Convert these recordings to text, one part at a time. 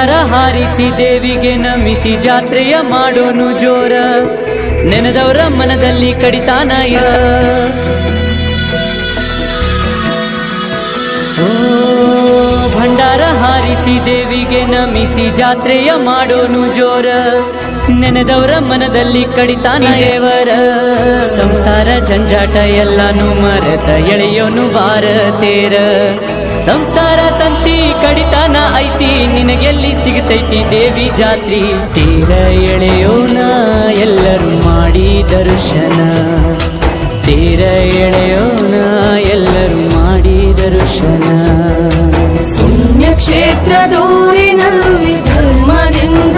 ಭಂಡಾರ ಹಾರಿಸಿ ದೇವಿಗೆ ನಮಿಸಿ ಜಾತ್ರೆಯ ಮಾಡೋನು ಜೋರ. ನೆನೆದವರ ಮನದಲ್ಲಿ ಕಡಿತಾನ ಇರ ಓ, ಭಂಡಾರ ಹಾರಿಸಿ ದೇವಿಗೆ ನಮಿಸಿ ಜಾತ್ರೆಯ ಮಾಡೋನು ಜೋರ. ನೆನೆದವರ ಮನದಲ್ಲಿ ಕಡಿತಾನ ದೇವರ ಸಂಸಾರ ಜಂಜಾಟ ಎಲ್ಲಾನು ಮರೆತ ಎಳೆಯೋನು ಬಾರ ತೇರ ಸಂಸಾರ ಸಂತಿ ಕಡಿತಾನ ಐತಿ, ನಿನಗೆಲ್ಲಿ ಸಿಗತೈತಿ ದೇವಿ ಜಾತ್ರಿ. ತೀರ ಎಳೆಯೋಣ, ಎಲ್ಲರೂ ಮಾಡಿ ದರ್ಶನ. ತೀರ ಎಳೆಯೋಣ, ಎಲ್ಲರೂ ಮಾಡಿ ದರ್ಶನ. ಪುಣ್ಯಕ್ಷೇತ್ರ ದೂರಿನಲ್ಲಿ ಧರ್ಮದಿಂದ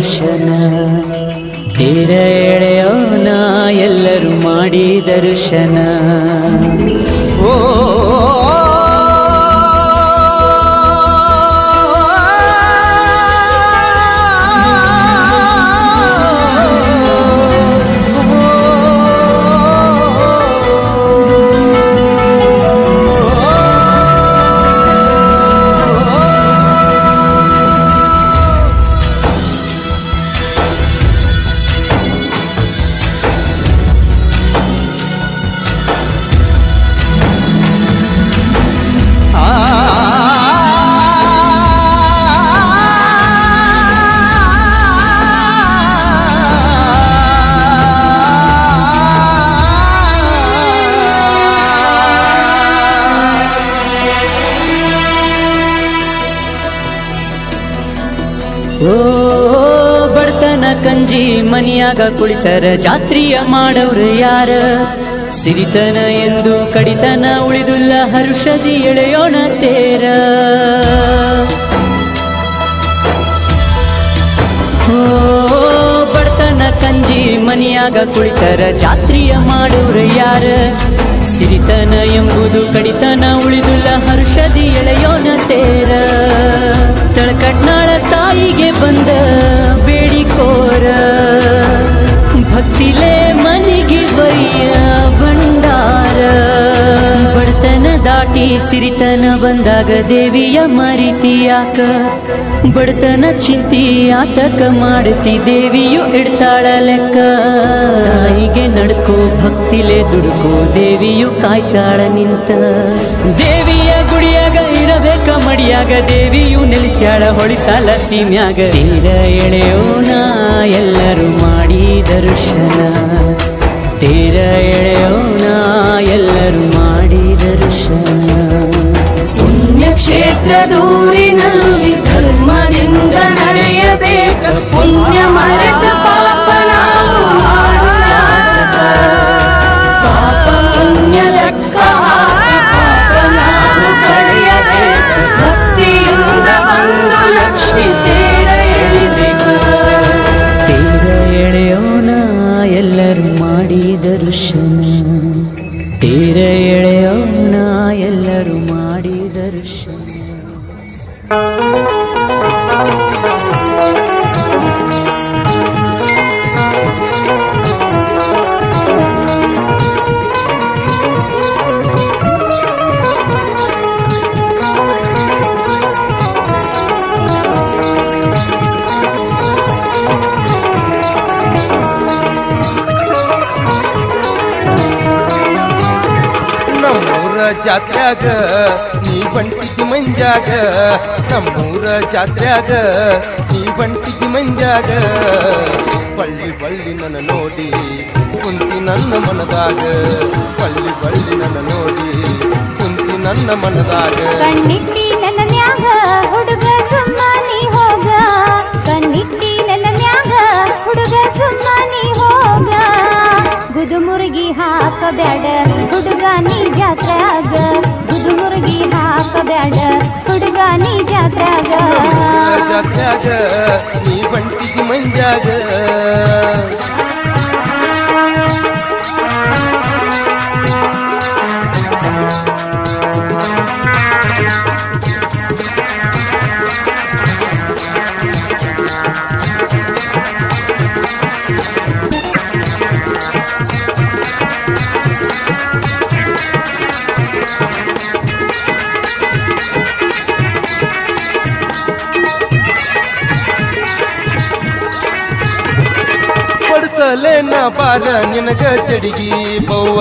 ದರ್ಶನ. ತೀರ ಎಳೆಯೋನ ಎಲ್ಲರೂ ಮಾಡಿ ದರ್ಶನ. ಓ ಓ, ಬಡತನ ಕಂಜಿ ಮನಿಯಾಗ ಕುಳಿತರ, ಜಾತ್ರಿಯ ಮಾಡವ್ರು ಯಾರ? ಸಿರಿತನ ಎಂದು ಕಡಿತನ ಉಳಿದುಲ್ಲ ಹರುಷದಿ ಎಳೆಯೋಣ ತೇರ. ಓ, ಬಡತನ ಕಂಜಿ ಮನಿಯಾಗ ಕುಳಿತರ, ಜಾತ್ರಿಯ ಮಾಡೋರು ಯಾರ? ಸಿರಿತನ ಎಂಬುದು ಕಡಿತನ ಉಳಿದುಲ್ಲ ಹರುಷದಿ ಎಳೆಯೋಣ ತೇರ. ತಳಕಟ್ನಾಳ ತಾಯಿಗೆ ಬಂದ ಬೇಡಿಕೋರ. ಭಕ್ತಿಲೇ ಮನಿಗೆ ಬಯ್ಯ ಭಂಡಾರ. ಬಡತನ ದಾಟಿ ಸಿರಿತನ ಬಂದಾಗ ದೇವಿಯ ಮರಿತಿ ಯಾಕ? ಬಡತನ ಚಿಂತಿ ಆತಕ ಮಾಡ್ತಿ ದೇವಿಯು ಇಡ್ತಾಳ ಲೆಕ್ಕ? ತಾಯಿಗೆ ನಡ್ಕೋ, ಭಕ್ತಿಲೆ ದುಡ್ಕೋ, ದೇವಿಯು ಕಾಯ್ತಾಳ ನಿಂತ. ದೇವಿಯ ಗುಡಿಯಾಗ ಇರಬೇಕ ಮಡಿಯಾಗ ದೇವಿಯು ನೆಲೆಸ್ಯಾಳ ಹೊಳಿಸಾಲ ಸೀಮ್ಯಾಗ. ತೀರ ಎಳೆಯೋಣ, ಎಲ್ಲರೂ ಮಾಡಿ ದರ್ಶನ ತೀರ ಎಳೆಯೋಣ, ಎಲ್ಲರೂ ಮಾಡಿ ದರ್ಶನ ಪುಣ್ಯಕ್ಷೇತ್ರ ದೂರಿನಲ್ಲಿ ಧರ್ಮದಿಂದ ನಡೆಯಬೇಕ. ಪುಣ್ಯ ಮರೆತ ನಮ್ಮೂರ ಜಾತ್ರ್ಯಾಗ, ನೀ ಬಂಟಿಗೆ ಮಂಜಾಗ ನಮ್ಮೂರ ಜಾತ್ರ್ಯಾಗ, ನೀ ಬಂಟಿಗೆ ಮಂಜಾಗ ಬಳ್ಳಿ ಬಳ್ಳಿ ನನ್ನ ನೋಡಿ, ಕುಂತಿ ನನ್ನ ಮನದಾಗ. ಬಳ್ಳಿ ಬಳ್ಳಿ ನನ್ನ ನೋಡಿ, ಕುಂತಿ ನನ್ನ ಮನದಾಗ. ನಮ್ಮೂರ ಜಾತ್ರ್ಯಾಗ ನೀ ಬಂಟಿಗೆ ಮಂಜಾಗ ನಾ ಬಾರ ನಿನಗ ಚಡಿಗಿ ಬವ್ವ.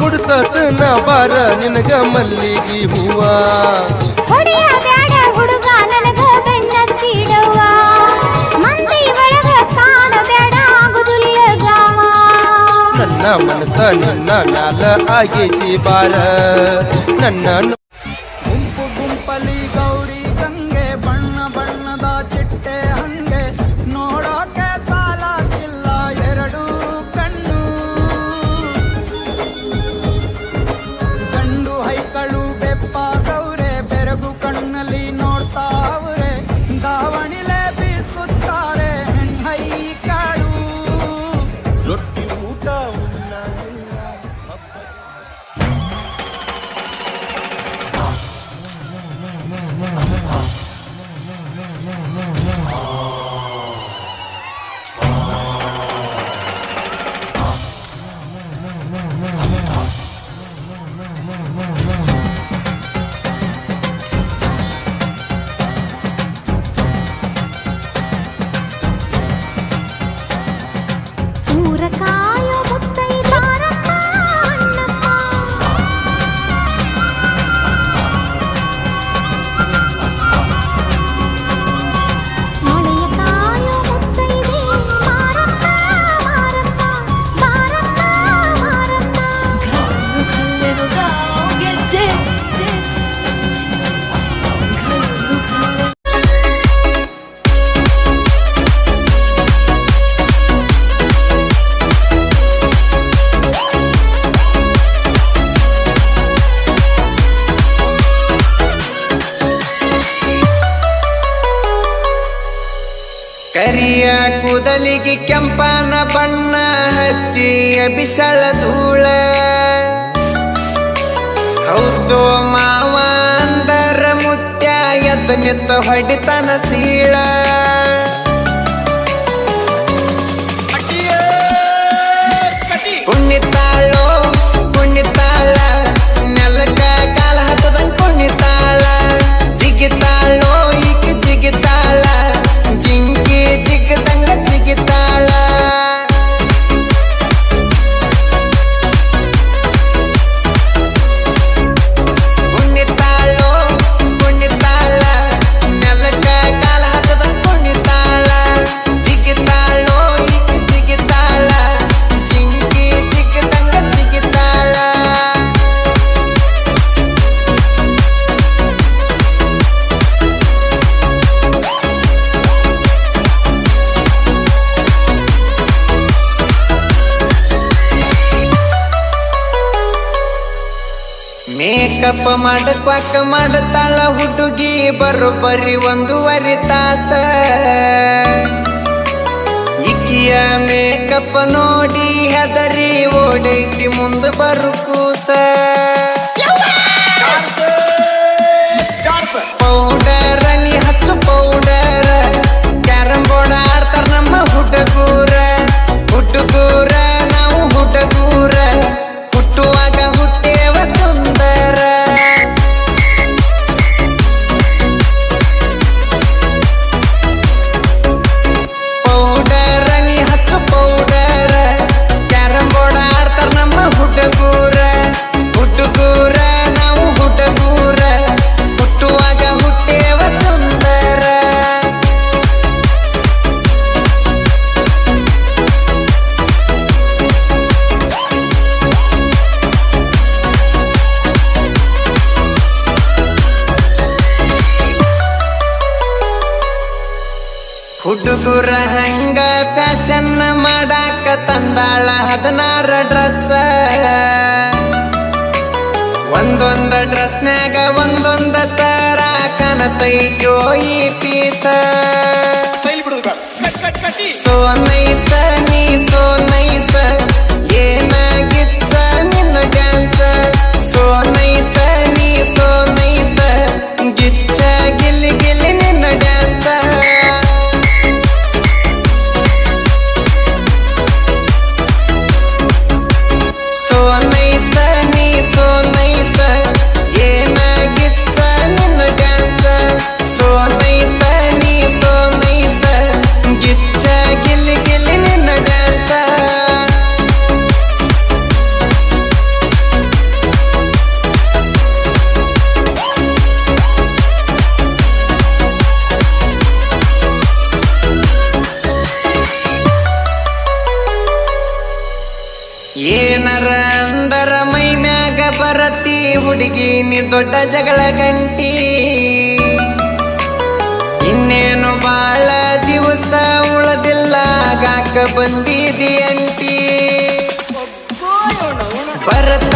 ಮುಡ್ಸತ್ ನಾ ಬಾರ ನಿನಗ ಮಲ್ಲಿಗಿ ಹೂವ. ನನ್ನ ಮನಸ ನಿನ್ನ ಮ್ಯಾಲ ಆಗೈತಿ ಬಾರ. ನನ್ನ ಕೂದಲಿಗೆ ಕೆಂಪನ ಬಣ್ಣ ಹಚ್ಚಿ ಬಿಸಳ ಧೂಳ. ಹೌದು ಮಾವ ಅಂದರ ಮುತ್ಯ ಎದ್ದ ನಿತ್ತ ಹೊಡಿತನ ಸೀಳ. ಕುಣಿತಾಳೋ ಕುಣಿತಾಳ ನೆಲಕ ಕಾಲ ಹತ್ತದಂಗ ಕುಣಿತಾಳ. ಜಿಗಿತಾಳೋ ಮೇಕಪ್ ಮಾಡಕ್ವಾಕ ಮಾಡತಾಳ ಹುಡುಗಿ ಬರೋಬ್ಬರಿ ಒಂದೂವರೆ ತಾಸ. ಇಕ್ಕಿಯ ಮೇಕಪ್ ನೋಡಿ ಹೆದರಿ ಓಡೈತಿ ಮುಂದೆ ಬರು ಕೂಸ. ಹುಡುಗರ ಹಂಗ ಫ್ಯಾಷನ್ ಮಾಡಾಕ ತಂದಾಳ ಹದಿನಾರ ಡ್ರೆಸ್. ಒಂದೊಂದ ಡ್ರೆಸ್ನ್ಯಾಗ ಒಂದೊಂದ ತರ ಕನತೈತೋ ಈ ಪೀಸ. ಸೋ ನೈಸ ನೀ ಹುಡುಗಿ ನೀ ದೊಡ್ಡ ಜಗಳ ಗಂಟಿ. ಇನ್ನೇನು ಬಾಳ ದಿವಸ ಉಳದಿಲ್ಲ ಗಾಕ ಬಂದಿದೆಯಂತಿ ಅಂಟಿ. ಭರತ